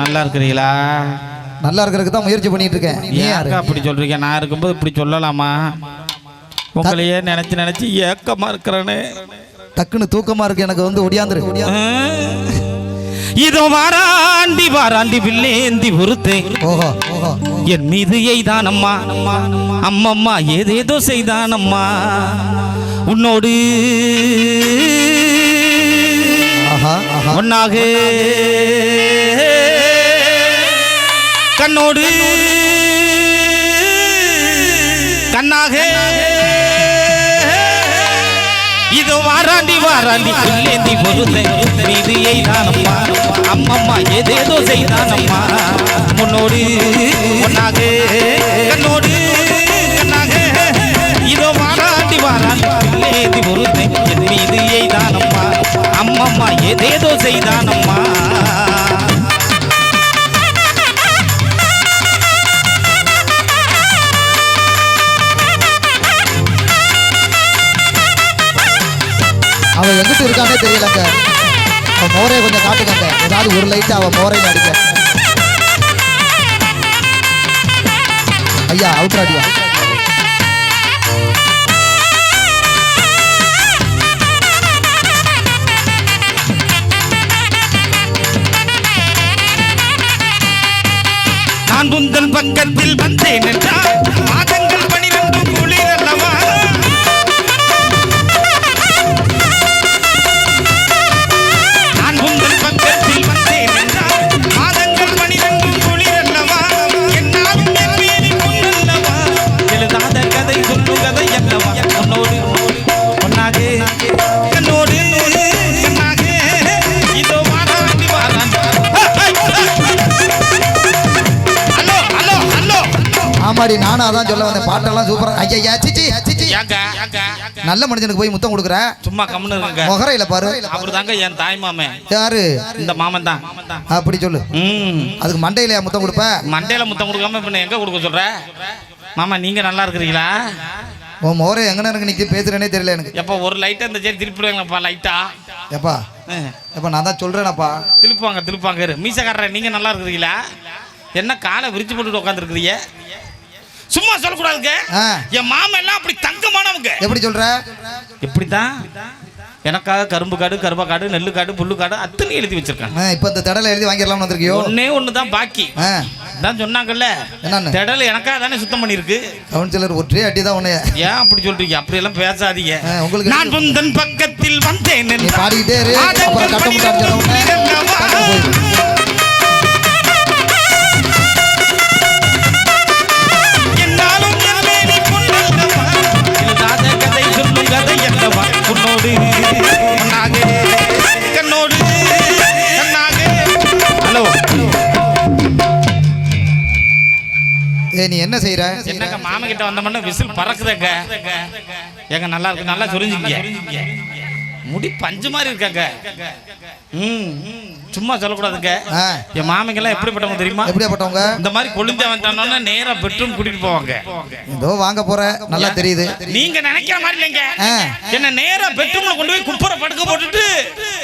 நல்லா இருக்கிறீங்களா? நல்லா இருக்கிறதுக்கு தான் முயற்சி பண்ணிட்டு இருக்கேன். ஏக்கா அப்படி சொல்றீங்க? நான் இருக்கும்போது இப்படி சொல்லலாமா? உங்களையே நினைச்சு நினைச்சு ஏக்கமா இருக்கிறேன்னு டக்குன்னு தூக்கமா இருக்கு எனக்கு வந்து ஒடியாந்துரு. ஒடியாந்து இதோ வாராண்டி வாராண்டி வில்லேந்தி ஓஹோ என் மீது எய்தானம்மா. அம்மம்மா ஏதேதோ செய்தானம்மா. உன்னோடு ஆஹா ஆஹா ஒன்னாக கண்ணோடு. கண்ணாக. இது வாராண்டி வாராண்டி புல்லேந்தி பொருத்தேன் மீது எய்தானம்மா அம்மம்மா ஏதேதோ செய்தானம்மா. முன்னோடு ஒன்னாக கண்ணோடு கண்ணாக. இதோ வாராண்டி வாராண்டி புல்லேந்தி பொருத்தேன் அம்மம்மா ஏதேதோ செய்தானம்மா. அவன் எங்கிட்டு இருக்கானே தெரியலங்க. அவன் மோரையை கொஞ்சம் காட்டுக்கங்க ஏதாவது ஒரு லைட்டு அவன் மோரையில் அடிக்க ஐயா அவுட்ராடியா நான் உந்தன் பக்கத்தில் வந்தேன் என்றால் ஆமாடி நானும் அதான் சொல்ல வந்தேன். பாட்டெல்லாம் சூப்பரா ஐயா சிச்சி சிச்சி. நல்ல மனுஷனுக்கு போய் முத்தம் கொடுக்குற? சும்மா கம்முன்னு இருங்க. முகரையில பாரு. அவர் தாங்க என் தாய் மாமன் யாரு? இந்த மாமன் தான் அப்படி சொல்லு. ம். அதுக்கு மண்டையில முத்தம் கொடுப்ப? மண்டையில முத்தம் கொடுக்காம இப்ப எங்க கொடுக்க சொல்ற? மாமா நீங்க நல்லா இருக்கிறீங்களா? உன் மோரை எங்கன இருக்கு நிக்க பேசுறேனே தெரியல எனக்கு. எப்ப ஒரு லைட்டா இந்த சைடு திருப்பிடுவாங்கப்பா லைட்டா எப்பா? எப்பா நான் தான் சொல்றேனப்பா. திருப்புவாங்க திருப்பாங்க இரு. மீசக்காரர் நீங்க நல்லா இருக்கிறீங்களா? என்ன காலை விரிச்சு போட்டுட்டு உட்காந்துருக்கிறீங்க சும்மா சொல்லக்கூடாதுங்க. என் மாமன் எல்லாம் அப்படி தங்கமானவங்க. எப்படி சொல்ற? எப்படித்தான் எனக்காக கரும்பு காடு கரும்பா காடு நெல்லு காடு புல்லு காடு அத்தனை எழுதி வச்சிருக்காங்க. இப்ப இந்த தடலை எழுதி வாங்கிடலாம்னு வந்திருக்கியோ? ஒன்னே ஒன்று தான் பாக்கி தான் சொன்னாங்கல்ல. என்னன்னு? திடல் எனக்காக தானே சுத்தம் பண்ணிருக்கு கவுன்சிலர் ஒற்றே அடி தான் உன்னைய. ஏன் அப்படி சொல்றீங்க? அப்படி எல்லாம் பேசாதீங்க உங்களுக்கு நான் உந்தன் பக்கத்தில் வந்தேன் பாடிக்கிட்டே இரு. என்ன செய்யற என்னங்க மாமா கிட்ட வந்தோம்னா விசில் பறக்குதுங்க. ஏங்க நல்லா இருக்கு நல்லா சொரிஞ்சுங்க முடி பஞ்சு மாதிரி இருக்காங்க. ம். சும்மா சொல்லக்கூடாதுங்க. என் மாமிங்கெல்லாம் எப்படிப்பட்டவங்க தெரியுமா? எப்படியாப்பட்டவங்க? இந்த மாதிரி கொழுந்த வந்தானோன்னா நேரா பெட்ரூம் கூட்டிட்டு போவாங்க. ஏதோ வாங்க போற. நல்லா தெரியுது. நீங்க நினைக்கிற மாதிரி இல்லைங்க. என்ன நேரா பெட்ரூம்ல கொண்டு போய் குப்பரை படுக்க போட்டுட்டு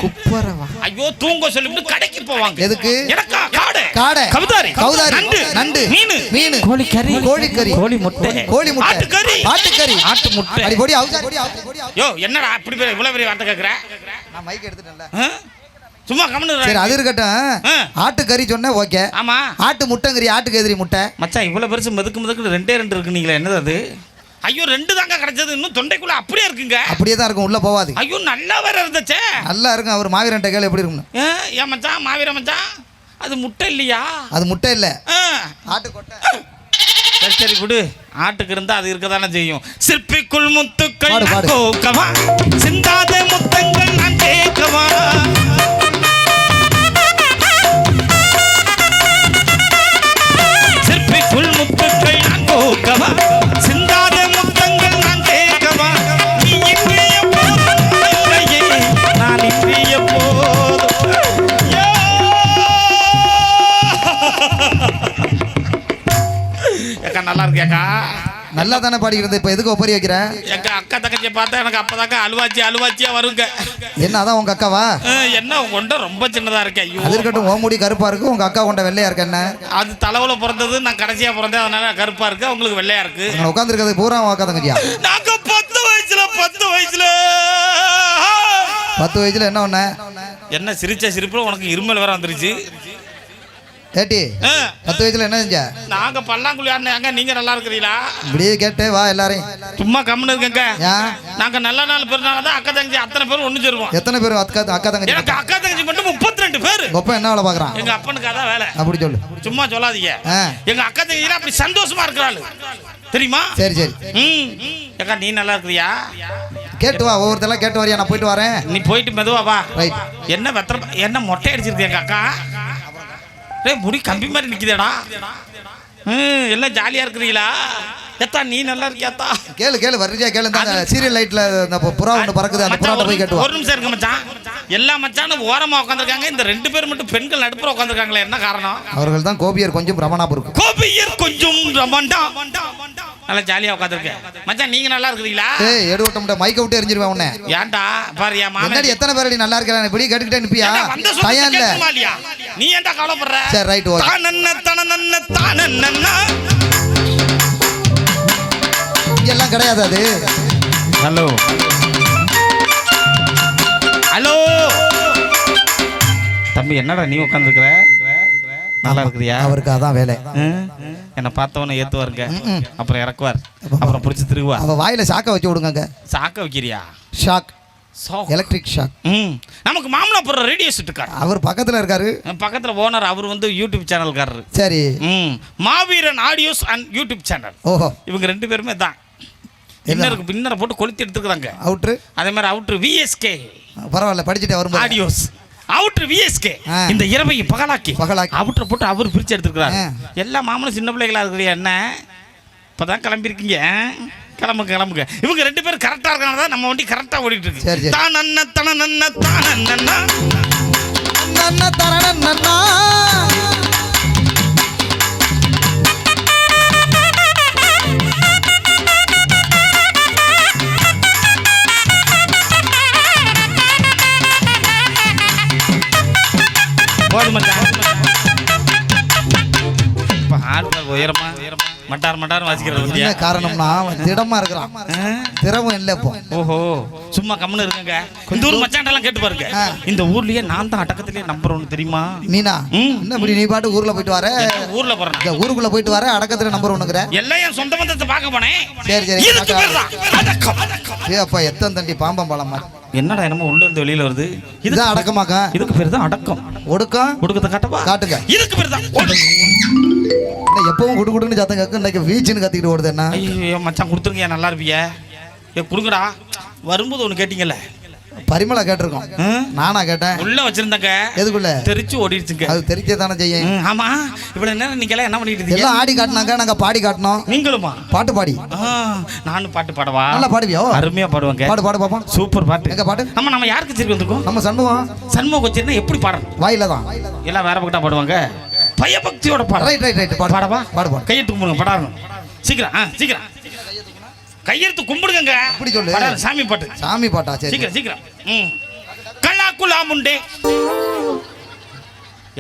குப்பரவா? ஐயோ தூங்க சொல்லிவிட்டு கடைக்கு போவாங்க. எதுக்கு? எனக்கா? காடை. காடை. கவுதாரி. கவுதாரி. நண்டு. நண்டு. மீன். மீன். கோழிக்கறி. கோழிக்கறி. கோழி முட்டை. கோழி முட்டை. ஆட்டுக்கறி. ஆட்டு முட்டை. அடி போடி அவுசா போடி அவுசா போடி யோ என்னடா அப்படி பெரிய இவ்வளவு பெரிய வார்த்தை கேக்குற? நான் மைக் எடுத்துட்டேன்ல? சும்மா கம்முனு சரி. அது இருக்கட்டும். ஆ. ஆட்டுக்கறி சொன்ன ஓகே. ஆமா. ஆட்டு முட்டைங்கறி ஆட்டுக்கு எதிரி முட்டை. மச்சான் இவ்வளவு பெருசு மிதக்கு மிதக்கு ரெண்டே ரெண்டு இருக்கு நீங்களே. என்னது அது? ஐயோ ரெண்டு தாங்க கிடைச்சது. இன்னும் தொண்டைக்குள்ள அப்படியே இருக்குங்க. அப்படியே தான் இருக்கும். உள்ள போவாது. ஐயோ நல்லா வேற இருந்துச்சே. நல்லா இருக்கும். அவர் மாவீரன் கேள் எப்படி இருக்கும்னு. ஏ, ஏன் மச்சான் மாவீர மச்சான்? அது முட்டை இல்லையா? அது முட்டை இல்ல. ஆ. ஆட்டு கொட்டை சரி சரி விடு ஆட்டுக்கு இருந்தா அது இருக்க தானே செய்யும். சிற்பிக்குள் முத்துக்கள் கோக்கவா சிந்தாத முத்தங்கள் நான் கேட்கவா? நல்லா இருக்கியாக்கா நல்லா தானே பாடிக்கிறது இப்போ எதுக்கு ஒப்பரி வைக்கிற? எங்க அக்கா தங்கச்சியை பார்த்தா எனக்கு அப்பதாக்கா அழுவாச்சி அழுவாச்சியா வருங்க. என்ன அதான் உங்க அக்காவா? என்ன கொண்ட ரொம்ப சின்னதா இருக்கேன் ஐயோ. அது இருக்கட்டும் உன் முடி கருப்பா இருக்கு உங்க அக்கா கொண்ட வெள்ளையா இருக்கு என்ன? அது தலைவுல பிறந்தது நான் கடைசியா பிறந்தேன் அதனால கருப்பா இருக்கு அவங்களுக்கு வெள்ளையா இருக்கு. உட்காந்துருக்கிறது பூரா உன் அக்கா தங்கச்சியா? நாங்க பத்து வயசுல பத்து வயசுல. பத்து வயசுல என்ன ஒண்ணு என்ன சிரிச்ச சிரிப்புல உனக்கு இருமல் வேற வந்துருச்சு. ஏட்டி பத்து வயசுல என்ன செஞ்ச? நாங்க பல்லாங்குழி ஆடினாங்க நீங்க நல்லா இருக்கிறீங்களா? இப்படியே கேட்டு வா எல்லாரையும். சும்மா கம்முன்னு இருக்கங்க. நாங்க நல்ல நாள் பிறனால தான் அக்கா தங்கச்சி அத்தனை பேரும் ஒண்ணு சேருவோம். எத்தனை பேர் அக்கா அக்கா தங்கச்சி எனக்கு அக்கா தங்கச்சி மட்டும் முப்பத்தி ரெண்டு பேரு அப்பா என்ன வேலை பார்க்குறான்? எங்க அப்பனுக்கு அதான் வேலை. அப்படி சொல்லு. சும்மா சொல்லாதீங்க. எங்க அக்கா தங்கச்சி அப்படி சந்தோஷமா இருக்கிறாள் தெரியுமா? சரி சரி. ம். அக்கா நீ நல்லா இருக்கிறியா? கேட்டு வா ஒவ்வொருத்தெல்லாம் கேட்டு வரியா நான் போயிட்டு வரேன். நீ போயிட்டு மெதுவா வா. என்ன வெத்தர என்ன மொட்டை அடிச்சிருக்கு எங்க அக்கா? டேய் முடி கம்பி மாதிரி நிக்குதேடா. ம் எல்லாம் ஜாலியா இருக்கிறீங்களா? எத்தா நீ நல்லா இருக்கியாத்தா? கேளு கேளு வர்றியா கேளு இந்த சீரியல் லைட்ல இந்த புறா ஒன்று பறக்குது அந்த புறாட்ட போய் கேட்டு ஒரு நிமிஷம் இருக்க மச்சான். எல்லா மச்சானும் ஓரமா உட்காந்துருக்காங்க இந்த ரெண்டு பேர் மட்டும் பெண்கள் நடுப்புற உட்காந்துருக்காங்களே என்ன காரணம்? அவர்கள் தான் கோபியர் கொஞ்சம் ரமணாபுரம் கோபியர் கொஞ்சம் ரமண்டா நல்லா ஜாலியா உட்காந்துருக்க மச்சான் நீங்க நல்லா இருக்கிறீங்களா? ஏய் எடு விட்ட முட்டை மைக்க விட்டு எரிஞ்சிருவேன் உன்னை. ஏன்டா? பாரு என் மாமன் முன்னாடி எத்தனை பேர் நல்லா இருக்கிறான்? இப்படி கேட்டுக்கிட்டே நிப்பியா? பையன் இல்ல? நீ ஏன்டா கவலைப்படுற? சரி ரைட் ஓகே தானன்ன தனனன்ன தானன்னன்னா. இங்கெல்லாம் கிடையாது அது. ஹலோ ஹலோ தம்பி என்னடா நீ உட்காந்துருக்குற நல்லா இருக்கிறியா அவருக்கு அதான் வேலை? என்னை பார்த்தவன ஏத்துவாருங்க. அப்புறம் இறக்குவார். அப்புறம் பிடிச்சி திருவார் அவ வாயில சாக்க வச்சு விடுங்க சாக்க வைக்கிறியா? ஷாக். Electric shock. ம். நமக்கு மாமனா போடுற ரேடியோ செட் இருக்காரு அவர் பக்கத்துல இருக்காரு. பக்கத்துல ஓனர் அவர் வந்து யூடியூப் சேனல்காரரு சரி. ம். மாவீரன் ஆடியோஸ் அண்ட் யூடியூப் சேனல் ஓஹோ. இவங்க ரெண்டு பேருமே தான். இன்னருக்கு பின்னரை போட்டு கொளுத்தி எடுத்துக்கிறாங்க அவுட்ரு அதே மாதிரி அவுட்ரு விஎஸ்கே பரவாயில்ல படிச்சுட்டு வரும்போது. ஆடியோஸ் அவுட்ரு விஎஸ்கே. இந்த இரவை பகலாக்கி பகலாக்கி. அவுட்ரை போட்டு அவர் பிரிச்சு எடுத்துக்கிறாரு. எல்லா மாமனும் சின்ன பிள்ளைகளா இருக்கிறீங்க என்ன இப்பதான் கிளம்பியிருக்கீங்க கிளம்புங்க கிளம்புங்க இவங்க ரெண்டு பேரும் கரெக்டா இருக்கனால தான் நம்ம வண்டி கரெக்டா ஓடிட்டு இருக்கு. தான் நன்ன தன நன்ன தான் நன்னா தரணன் நன்னா. போதும் மச்சான். இப்ப ஆடு உயரமா. மட்டார் மட்டார் வாசிக்கிறது என்ன காரணம்னா அவன் திடமா இருக்கிறான். திறமும் இல்லை இப்போ. ஓஹோ சும்மா கம்முன்னு இருக்குங்க இந்த ஊர் மச்சாண்டெல்லாம் கேட்டு பாருங்க. இந்த ஊர்லயே நான் தான் நம்பர் ஒன்று தெரியுமா? நீனா. என்ன இப்படி நீ பாட்டு ஊர்ல போயிட்டு வர? ஊர்ல போறேன் இந்த ஊருக்குள்ள போயிட்டு வர அடக்கத்துல நம்பர் ஒண்ணுங்கிற எல்லாம் என் சொந்த பந்தத்தை பார்க்க போனேன். சரி, சரி. ஏ அப்பா எத்தனை தண்டி பாம்பம் பழமா என்னடா என்னமோ உள்ள இருந்து வெளியில வருது? இதுதான் அடக்கமாக்கா? இதுக்கு பேர் தான் அடக்கம். ஒடுக்கம் கொடுக்கத காட்டவா? காட்டுங்க. இதுக்கு பேர் தான் எப்பவும் குடு குடுன்னு சத்தம் கேட்கும் இன்னைக்கு வீச்சுன்னு கத்திக்கிட்டு ஓடுது என்ன? ஐயோ மச்சான் கொடுத்துருங்க நல்லா இருப்பிய. ஏ கொடுங்கடா. வரும்போது ஒன்று கேட்டீங்கல்ல? பரிமளா கேட்டிருக்கோம்? நானா கேட்டேன். உள்ள வச்சிருந்தங்க. எதுக்குள்ள? தெரிச்சு ஓடிடுச்சுங்க. அது தெரிக்க தானே செய்யும். ஆமா. இவ்வளவு நேரம் நீங்க எல்லாம் என்ன பண்ணிட்டு எல்லாம் ஆடி காட்டினாங்க நாங்க பாடி காட்டினோம். நீங்களுமா? பாட்டு பாடி. நானும் பாட்டு பாடவா? நல்லா பாடுவியோ? அருமையா பாடுவாங்க. பாடு பாடு பாப்போம் சூப்பர் பாட்டு. எங்க பாட்டு? நம்ம நம்ம யாருக்கு திருப்பி வந்திருக்கோம்? நம்ம சண்முகம். சண்முக வச்சிருந்தா எப்படி பாடணும்? வாயில தான். எல்லாம் வேற பக்கத்தா பாடுவாங்க. பயபக்தியோட பாட ரைட் ரைட் ரைட் பாடு. பாடவா? பாடு பாடு. கையெழுத்து கும்பிடுங்க படாரணும் சீக்கிரம் ஆ சீக்கிரம். கையெழுத்து கும்பிடுங்க அப்படி சொல்லு. சாமி பாட்டு. சாமி பாட்டா சரி. சீக்கிரம் சீக்கிரம். ம். கல்லா குலா முண்டே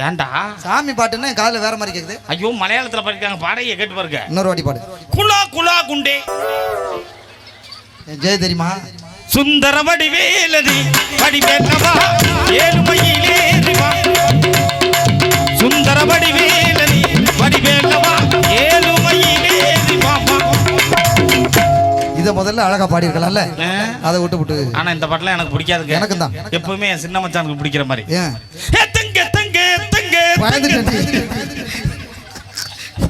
ஏன்டா? சாமி பாட்டுன்னா காதுல வேற மாதிரி கேக்குது. ஐயோ மலையாளத்துல படிக்கிறாங்க பாடையை கேட்டு பாருங்க. இன்னொரு வாட்டி பாடு. குலா குலா குண்டே. ஜெய தெரியுமா? சுந்தர வடிவேலதி வடிவேலவா ஏழுமையிலேறிவா சுந்தர வடிவேலதி முதல்ல அழகா பாடி இருக்கலாம்ல அதை விட்டு விட்டு. ஆனா இந்த பாட்டுலாம் எனக்கு பிடிக்காதுங்க. எனக்கும் தான். எப்பவுமே சின்ன மச்சானுக்கு பிடிக்கிற மாதிரி. தங்க தங்க தங்க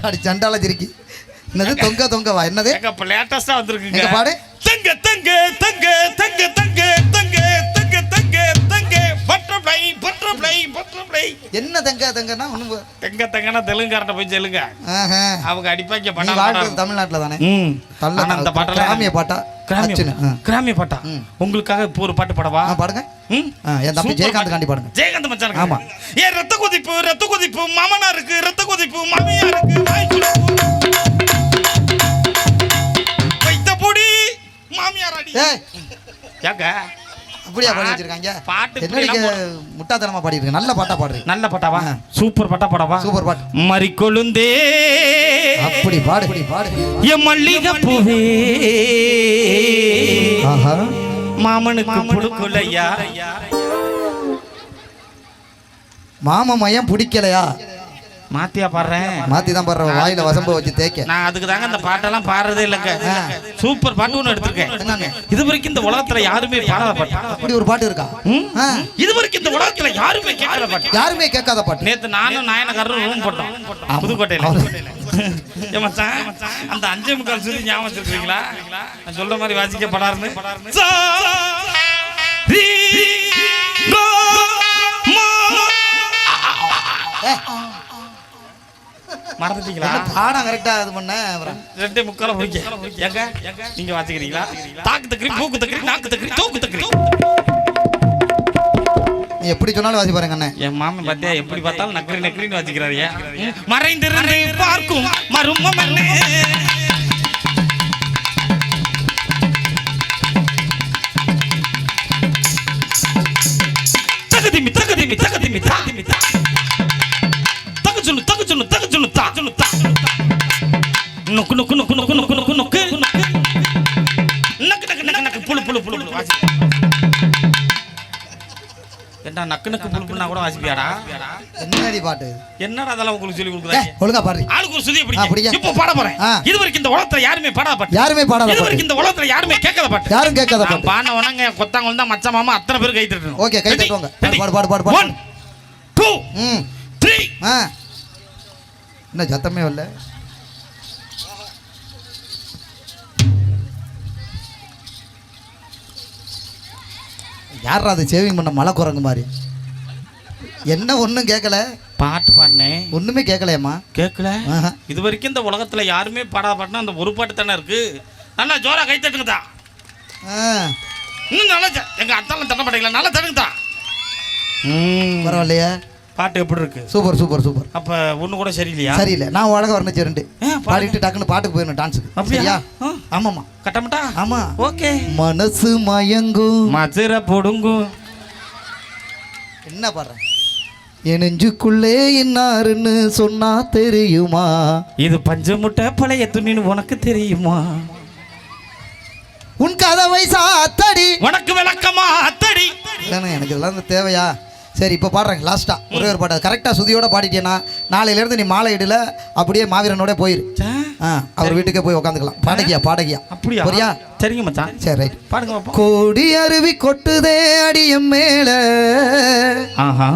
பாடி சண்டால சிரிக்கி. என்னது? தொங்க தொங்க வா என்னது லேட்டஸ்டா வந்திருக்குங்க. பாடு? தங்க தங்க தங்க தங்க தங்க. என்ன தங்க தங்கன்னா ஒண்ணு தங்க தங்கனா தெலுங்குக்காரட்ட போய் சொல்லுங்க. ஆஹா. அவங்க அடிப்பாங்க நீ பண்ண தமிழ்நாட்டுல தானே ம். அந்த பாட்டெல்லாம் கிராமிய பாட்டா? கிராமிய. கிராமிய பாட்டா. உங்களுக்காக இப்போ ஒரு பாட்டு பாடவா? பாடுங்க. என் தம்பி ஜெயகாந்த். காண்டி பாடுங்க. ஜெயகாந்த் மச்சான் ஆமா. ஏ ரத்த கொதிப்பு ரத்த கொதிப்பு மாமனா இருக்கு ரத்த கொதிப்பு மாமியா இருக்கு வாய் கொழுப்பு. ஏய். ஏங்க? அப்படியா பாடி வச்சிருக்காங்க பாட்டு என்ன முட்டாத்தனமா பாடி. இருக்கு நல்ல பாட்டா பாடுறீங்க நல்ல பட்டாவா. சூப்பர் பட்டா படவா. சூப்பர் பாட்டு. மறிக்கொழுந்தே. அப்படி பாடு. அப்படி பாடு. என் மல்லிகை பூவே ஆஹா. மாமனுக்கு புடுக்குலையா. மாமா மையம் பிடிக்கலையா? மாத்தியா பாடுறேன். மாத்தி தான் பாடுற வாயில வசம்ப வச்சு தேய்க்க. நான் அதுக்கு தாங்க இந்த பாட்டெல்லாம் பாடுறதே இல்லைங்க. சூப்பர் பாட்டு ஒன்று எடுத்திருக்கேன்? இது வரைக்கும் இந்த உலகத்துல யாருமே பாடாத பாட்டு. அப்படி ஒரு பாட்டு இருக்கா? இது வரைக்கும் இந்த உலகத்துல யாருமே கேட்காத பாட்டு. யாருமே கேட்காத பாட்டு. நேத்து நானும் நாயனக்காரரும் ரூம் போட்டோம். புதுக்கோட்டையில. அந்த அஞ்சே முக்கால் சுதி ஞாபகம் வச்சிருக்கீங்களா நான் சொல்ற மாதிரி வாசிக்க படாருன்னு. ஏ, மறந்துட்டீங்களா? பாடம் கரெக்டா இது பண்ண? ரெண்டே முக்கால முடிக்க. ஏங்க நீங்க வாசிக்கிறீங்களா? தாக்கு தக்கரி மூக்கு தக்கரி நாக்கு தக்கரி தோக்கு தக்கரி நீ எப்படி சொன்னாலும் வாசி பாருங்க அண்ணன் என் மாமன் பார்த்தியா எப்படி பார்த்தாலும் நக்கரி நக்கரின்னு வச்சுக்கிறாரு ஏன்? மறைந்திருந்து பார்க்கும் மருமம் என்ன தகதிமி தகதிமி தகதிமி தகதிமி. நொக்கு நொக்கு நொக்கு நொக்கு நொக்கு நொக்கு நொக்கு நக்கு நக்கு நக்கு நக்கு புழு புழு புழு புழு வாசி என்ன நக்கு நக்கு புழு புழுனா கூட வாசிப்பியாடா? என்னடி பாட்டு? என்னடா அதெல்லாம் உங்களுக்கு சொல்லி கொடுக்குறாங்க? ஒழுங்கா பாடுறீ ஆளுக்கு ஒரு சுதியை பிடிக்க. இப்போ பாட போறேன். இது வரைக்கும் இந்த உலகத்துல யாருமே பாடாத பாட்டு. யாருமே பாடாத இது வரைக்கும் இந்த உலகத்துல யாருமே கேட்காத பாட்டு. யாரும் கேட்காத பாட்டு. பாடின உடனே கொத்தாங்க வந்தா மச்ச மாமா அத்தனை பேர் கை தட்டணும் ஓகே, கை தட்டுவாங்க. பாடு, பாடு, பாடு, பாடு. ஒன் டூ த்ரீ என்ன சத்தமே வரல. யாரா அது சேவிங் பண்ண மலை குரங்கு மாதிரி? என்ன ஒன்றும் கேட்கல பாட்டு பாடினேன் ஒன்றுமே கேட்கலையம்மா கேட்கல. இது வரைக்கும் இந்த உலகத்துல யாருமே பாடாத பாட்டுனா அந்த ஒரு பாட்டு தானே இருக்கு. நல்லா ஜோரா கை தட்டுங்க தான் ஆ. இன்னும் நல்லா ஜ- எங்க அத்தாலும் தட்ட மாட்டீங்களா நல்லா தட்டுங்க தான் ம். பரவாயில்லையா. பாட்டு எப்படி இருக்கு சூப்பர் சூப்பர் சூப்பர். அப்ப ஒண்ணு கூட சரியில்லையா? சரியில்லை. நான் அழகா வரணும் ரெண்டு. பாடிட்டு டக்குன்னு பாட்டுக்கு போயிடணும் டான்ஸுக்கு அப்படியா? ஆமாம்மா. கட்டமாட்டா? ஆமா. ஓகே. மனசு மயங்கும். மதுரை பொடுங்கும் என்ன பாடுறேன் என் நெஞ்சுக்குள்ளே இன்னாருன்னு சொன்னா தெரியுமா? இது பஞ்சு முட்டை பழைய துணின்னு உனக்கு தெரியுமா? உன் கதவை சாத்தடி. உனக்கு விளக்கமா அத்தடி எனக்கு இதெல்லாம் தேவையா? சரி இப்போ பாடுறேன் லாஸ்டா ஒரே ஒரு பாட்டு. கரெக்டாக சுதியோட பாடிட்டேன்னா நாளையிலேருந்து நீ மாலை இடில அப்படியே மாவீரனோட போயிரு. ஆ அவர் வீட்டுக்கே போய் உட்காந்துக்கலாம் பாடகியா பாடகியா? அப்படியா? சரியா? சரிங்க மச்சான். சரி ரைட் பாடுங்க கோடி அருவி கொட்டுதே அடியம் மேல. ஆஹா.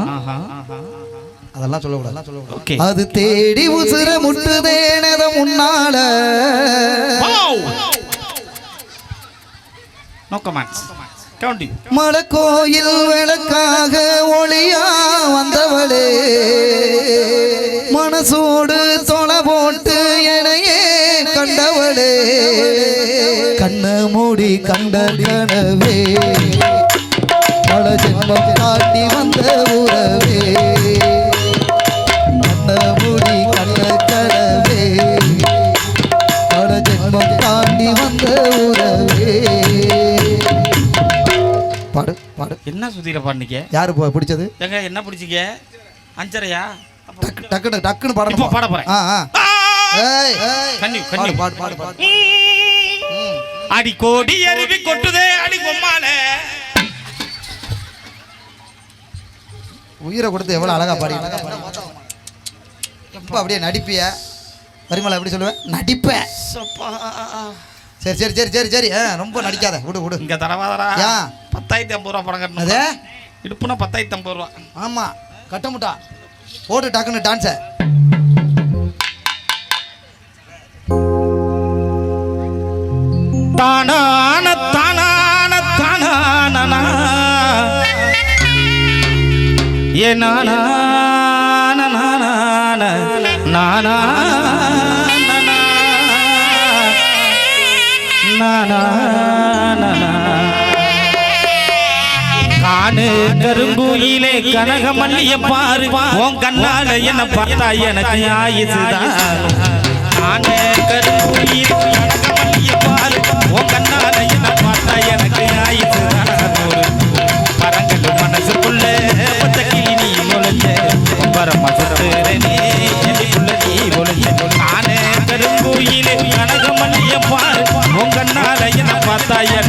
அதெல்லாம் சொல்லக்கூடாது. சொல்லக்கூடாது. ஓகே. அது தேடி உசுர முட்டுதேனத முன்னால. No comments county. மடக்கோயில் விளக்காக ஒளியா வந்தவளே. மனசோடு தொலை போட்டு எனையே கண்டவளே. கண்ண மூடி கண்ட கனவே. பல ஜென்மம் காட்டி வந்த உறவே. என்ன சுத்தியில பாடுனீங்க யாரு போ- பிடிச்சது? எங்க என்ன பிடிச்சிக்க அஞ்சரையா? டக்கு டக்குன்னு டக்குன்னு இப்போ பாடணும் பாட போறேன். பாடு. பாடு பாடு பாடு. அடி கோடி அருவி கொட்டுதே அடி பொம்மால உயிரை கொடுத்து எவ்வளவு அழகா பாடி எப்போ அப்படியே நடிப்பிய? பரிமளா எப்படி சொல்லுவேன் நடிப்ப. சப்பா. சரி சரி சரி சரி சரி. ரொம்ப நடிக்காத. விடு விடு. இங்க தரவாதரா ஏன்? பத்தாயிரத்தி ஐம்பது ரூபா படம் அது? கட்டணும் இடுப்புனா பத்தாயிரத்தி ஐம்பது ரூபா. ஆமா. கட்ட முட்டா. போட்டு டக்குன்னு டான்ஸை தானான தானான தானானா ஏ நானா நானா நானா காணு கருங்குயிலே கனக மல்லிய பாரு. உன் கண்ணால என்ன பார்த்தா எனக்கு ஆயுதுதான் காணு கருங்குயிலே கனக மல்லிய பாரு. உன் கண்ணால என்ன பார்த்தா எனக்கு ஆயுதுதான் பரங்கள் பரங்கல் மனசுக்குள்ள பச்சை நீ நுழைஞ்ச பரம என்ன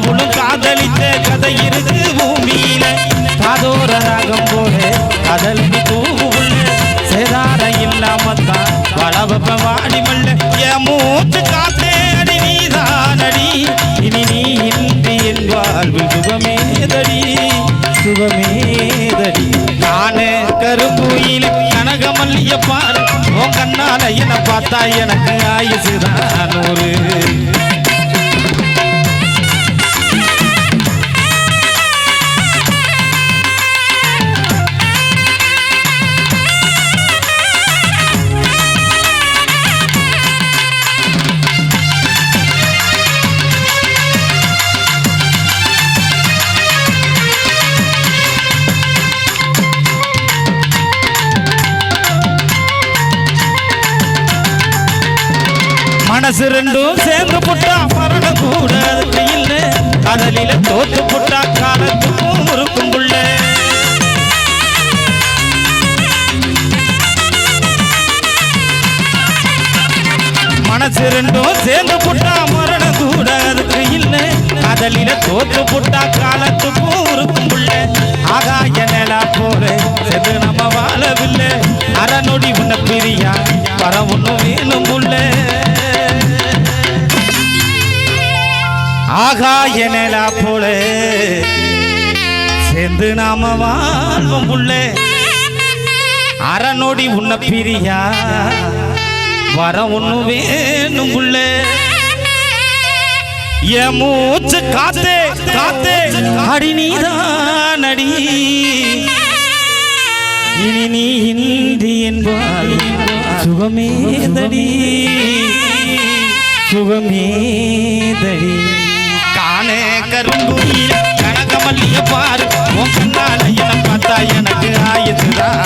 கடவுளும் காதலித்த கதை இருக்கு பூமியில. காதோர ராகம் போல கடல் தூவுள்ள சேதார இல்லாமத்தான் வளவப்ப வாடி மல்ல. என் மூச்சு காத்தே அடி நீதானடி இனி நீ இன்றி என் வாழ்வு சுகமேதடி சுகமேதடி நானே கரும்புயில கனகமல்லிய பாரு உன் கண்ணால என்ன பார்த்தா எனக்கு ஆயுசுதான் நூறு. மனசு ரெண்டும் சேர்ந்து புட்டா மரணம் கூட அதுக்கு இல்ல. கடலில தோத்து புட்டா காலத்துக்கும் இருக்கும் புள்ள. மனசு ரெண்டும் சேர்ந்து புட்டா மரணம் கூட அதுக்கு இல்ல. கடலில தோத்து புட்டா காலத்துக்கும் இருக்கும் புள்ள. ஆகாய நிலா போல செது நம்ம வாழவில்லை. அறநொடி உன்ன பிரியா வர ஒன்னும் வேணும் புள்ள. ஆகாய நிலா போல. சேர்ந்து நாம வாழ்வோம் புள்ள அறநொடி உன்ன பிரியா. வர ஒண்ணு வேணும் புள்ள என் மூச்சு காத்தே காத்தே. அடி நீதான் அடி. இனி நீ இன்றி என்பாய் சுகமே தடி சுகமேதடி காணே கரும்புயில கனகமல்லிய பாரு. உன் கண்ணால என பார்த்தா எனக்கு ஆயுதுதான்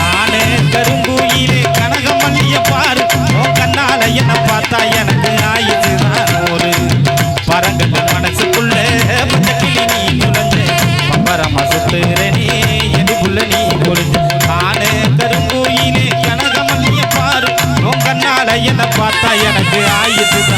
காணே கரும்புயிலே கனகமல்லிய பாரு. உன் கண்ணால என பார்த்தா எனக்கு ஆயுதுதான் ஒரு பரங்கல் மனசுக்குள்ளே பச்சை கிளி நீ நுழைஞ்ச பம்பரமா சுத்துறனே பார்த்தா எனக்கு ஆயுதுதான்